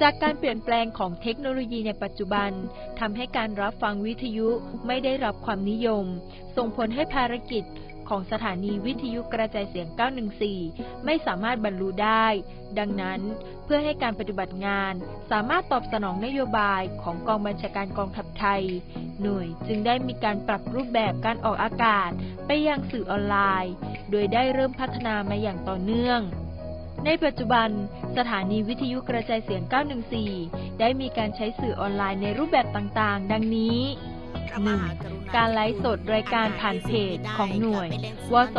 จากการเปลี่ยนแปลงของเทคโนโลยีในปัจจุบันทำให้การรับฟังวิทยุไม่ได้รับความนิยม ส่งผลให้ภารกิจของสถานีวิทยุกระจายเสียง 914 ไม่สามารถบรรลุได้ ดังนั้นเพื่อให้การปฏิบัติงาน สามารถตอบสนองนโยบายของกองบัญชาการกองทัพไทย หน่วยจึงได้มีการปรับรูปแบบการออกอากาศไปยังสื่อออนไลน์ โดยได้เริ่มพัฒนามาอย่างต่อเนื่อง ในปัจจุบัน สถานีวิทยุกระจายเสียง 914 ได้มีการใช้สื่อออนไลน์ในรูปแบบต่างๆ ดังนี้ 1. การไลฟ์สดรายการผ่านเพจของหน่วย วส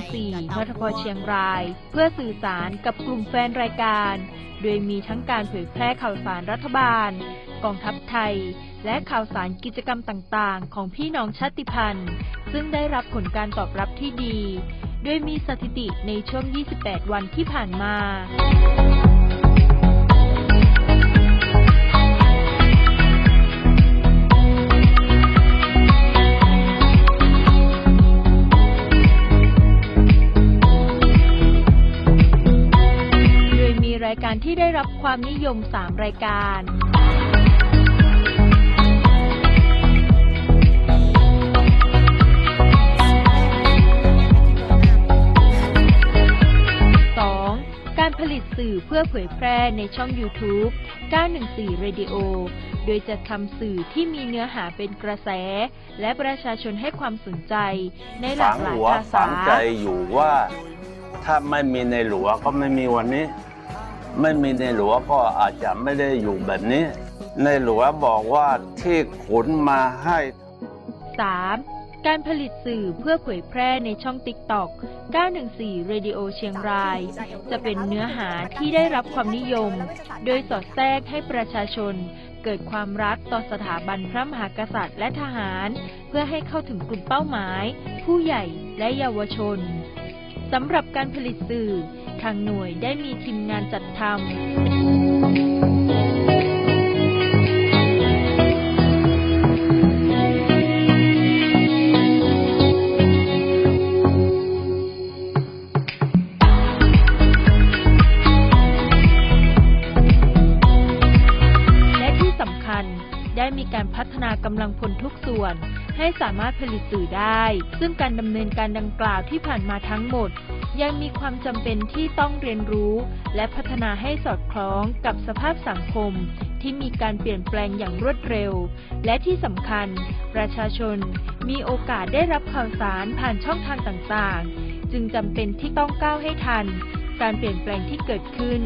914 มทพเชียงราย เพื่อสื่อสารกับกลุ่มแฟนรายการ โดยมีทั้งการเผยแพร่ข่าวสารรัฐบาล กองทัพไทย และข่าวสารกิจกรรมต่างๆ ของพี่น้องชาติพันธุ์ ซึ่งได้รับผลการตอบรับที่ดี โดยมีสถิติในช่วง 28 วันที่ผ่านมาโดยมีรายการที่ได้รับความนิยม 3 รายการ ผลิตสื่อเพื่อเผยแพร่ในช่อง YouTube 914 Radio โดยจะทำสื่อที่มีเนื้อหาเป็นกระแส และประชาชนให้ความสนใจ ในหลากหลายหัวภาฝังใจอยู่ว่าถ้าไม่มีในหลวงก็ไม่มีวันนี้ ไม่มีในหลวงก็อาจจะไม่ได้อยู่แบบนี้ ในหลวงบอกว่าที่ขุนมาให้ 3. การผลิตสื่อเพื่อเผยแพร่ในช่อง TikTok 914 Radio เชียงราย จะเป็นเนื้อหาที่ได้รับความนิยม โดยสอดแทรกให้ประชาชน เกิดความรักต่อสถาบันพระมหากษัตริย์และทหาร เพื่อให้เข้าถึงกลุ่มเป้าหมาย ผู้ใหญ่และเยาวชนสำหรับการผลิตสื่อ ทางหน่วยได้มีทีมงานจัดทำ ได้มีการพัฒนากำลังพลทุกส่วน ให้สามารถผลิตสื่อได้ ซึ่งการดำเนินการดังกล่าวที่ผ่านมาทั้งหมด ยังมีความจำเป็นที่ต้องเรียนรู้ และพัฒนาให้สอดคล้องกับสภาพสังคม ที่มีการเปลี่ยนแปลงอย่างรวดเร็ว และที่สำคัญ ประชาชนมีโอกาสได้รับข่าวสารผ่านช่องทางต่างๆ จึงจำเป็นที่ต้องก้าวให้ทัน การเปลี่ยนแปลงที่เกิดขึ้น